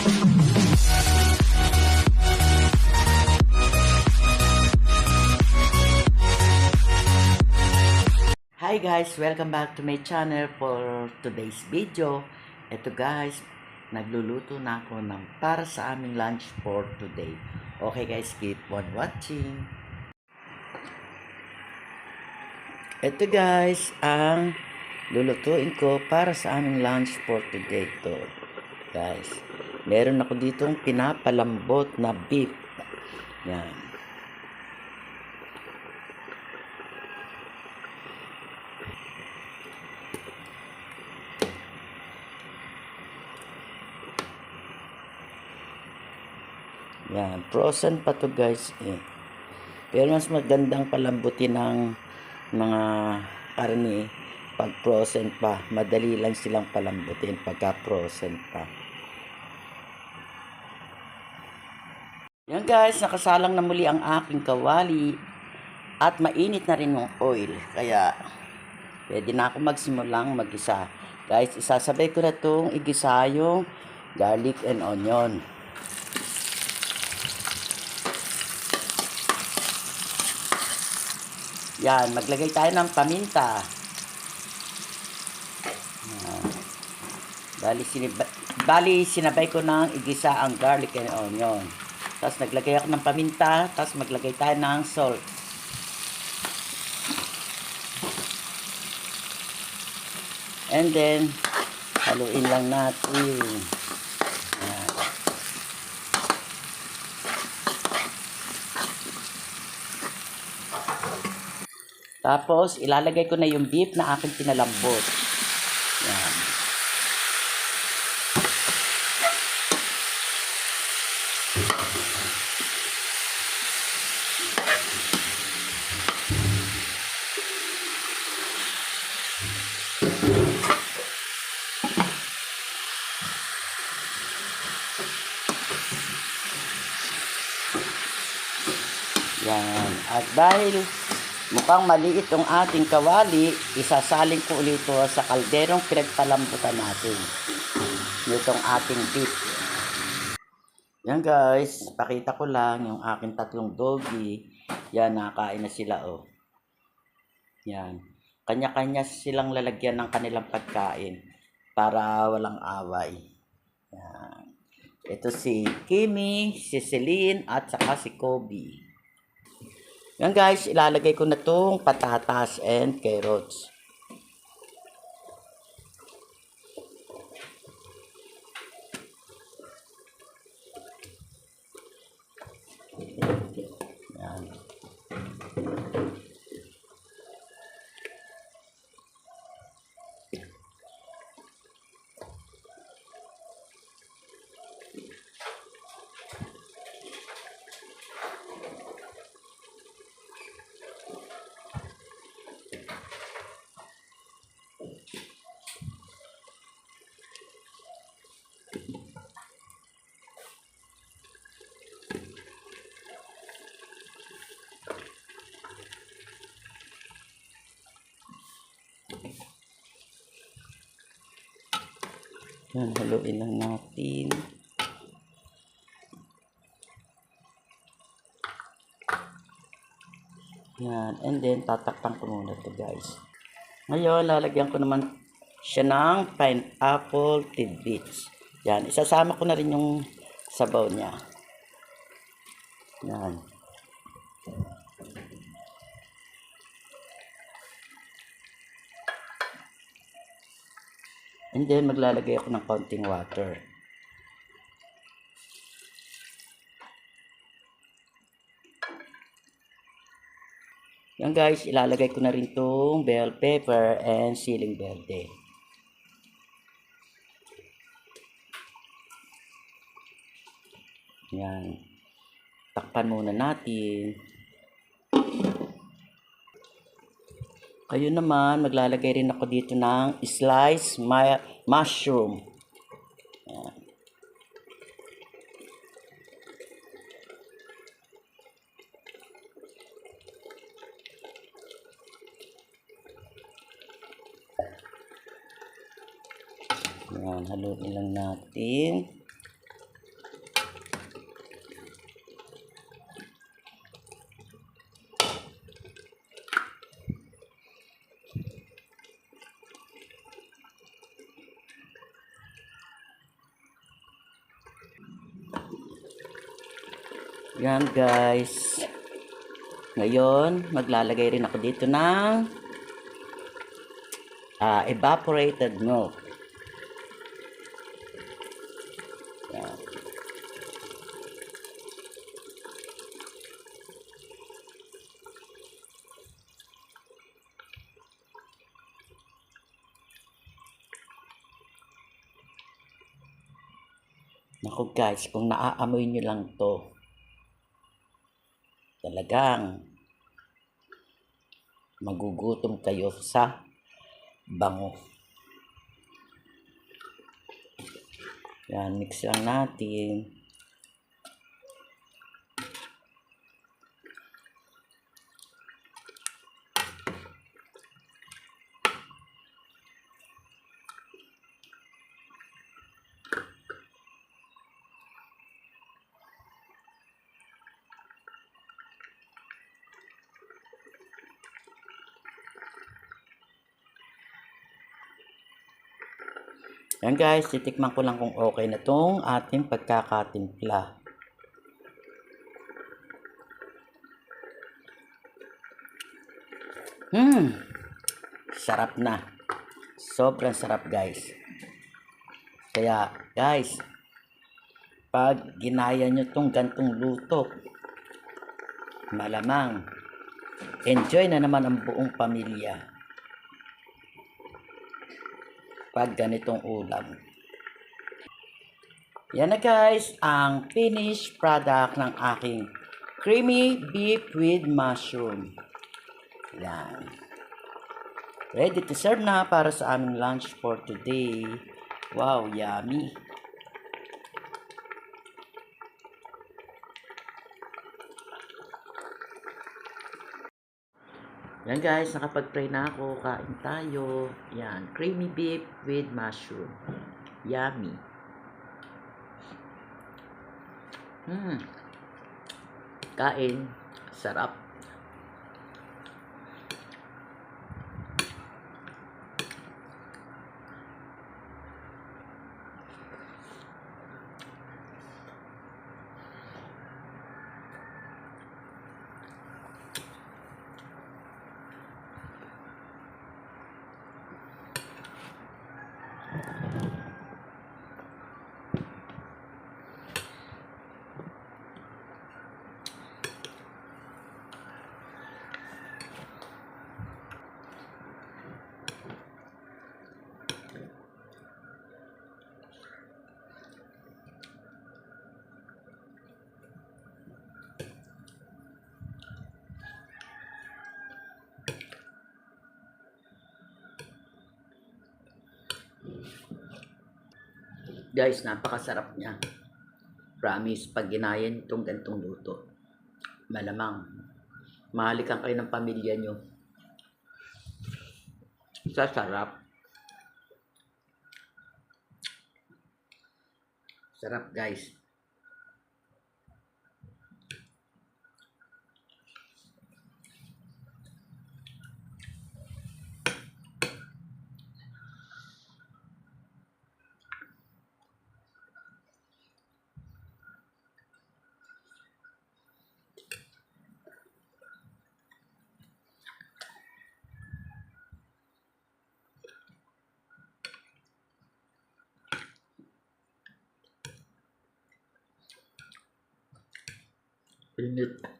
Hi guys! Welcome back to my channel for today's video. Ito guys, nagluluto na ako ng para sa aming lunch for today. Okay guys, keep on watching. Ito guys, ang lulutuin ko para sa aming lunch for today to. Guys, meron ako ditong pinapalambot na beef. Yan. Yan, frozen pa to guys eh. Pero mas magandang palambutin ng mga karne pag frozen pa. Madali lang silang palambutin pagka frozen pa. Guys, nakasalang na muli ang aking kawali at mainit na rin yung oil. Kaya pwede na ako magsimulang magisa. Guys, isasabay ko na itong igisa yung garlic and onion. Yan, maglagay tayo ng paminta. Bali, sinibay, bali, sinabay ko ng igisa ang garlic and onion. Tapos naglagay ako ng paminta, tapos maglagay tayo ng salt. And then, haluin lang natin. Tapos, ilalagay ko na yung beef na aking pinalambot. Yan. At dahil mukhang maliit yung ating kawali, isasaling ko ulit ito sa kalderong pinagpalambutan natin. Itong ating beef. Yan guys, pakita ko lang yung aking tatlong doggy. Yan, nakakain na sila oh. Yan. Kanya-kanya silang lalagyan ng kanilang pagkain para walang away. Yan. Ito si Kimi, si Celine, at saka si Kobe. Yan guys, ilalagay ko na tong patatas and carrots. Yan, haluin lang natin. Yan, and then tatakpan ko muna to guys. Ngayon, lalagyan ko naman siya ng pineapple tidbits. Yan, isasama ko na rin yung sabaw niya. Yan. And then, maglalagay ako ng konting water. Yan guys, ilalagay ko na rin tong bell pepper and siling verde. Yan. Takpan muna natin. Kayo naman, maglalagay rin ako dito ng sliced ma- mushroom. Yan. Yan, haluin lang natin. Yan guys. Ngayon, maglalagay rin ako dito ng ah, evaporated milk. Yan. Naku guys, kung naaamoy nyo lang to, talagang magugutom kayo sa bango. Yan, mix lang natin. Yan guys, titikman ko lang kung okay na tong ating pagkakatimpla. Hmm, sarap na. Sobrang sarap guys. Kaya guys, pag ginaya nyo tong gantong luto, malamang enjoy na naman ang buong pamilya pag ganitong ulam. Yan na guys, ang finished product ng aking creamy beef with mushroom. Yan. Ready to serve na para sa aming lunch for today. Wow, yummy. Yan guys, nakapag-pray na ako. Kain tayo. Yan, creamy beef with mushroom. Yummy. Hmm. Kain. Sarap. Guys, napakasarap niya. Promise, pag ginayan itong gantong luto, malamang, mahalikan kayo ng pamilya nyo. Sa sarap. 对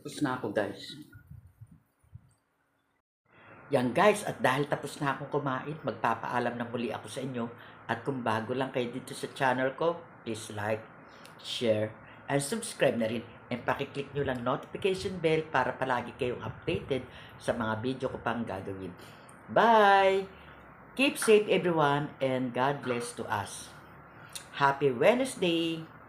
Tapos na ako guys. Yan guys, at dahil tapos na akong kumain, magpapaalam na muli ako sa inyo. At kung bago lang kayo dito sa channel ko, please like, share, and subscribe na rin. And pakiclick nyo lang notification bell para palagi kayong updated sa mga video ko pang gagawin. Bye! Keep safe everyone and God bless to us. Happy Wednesday!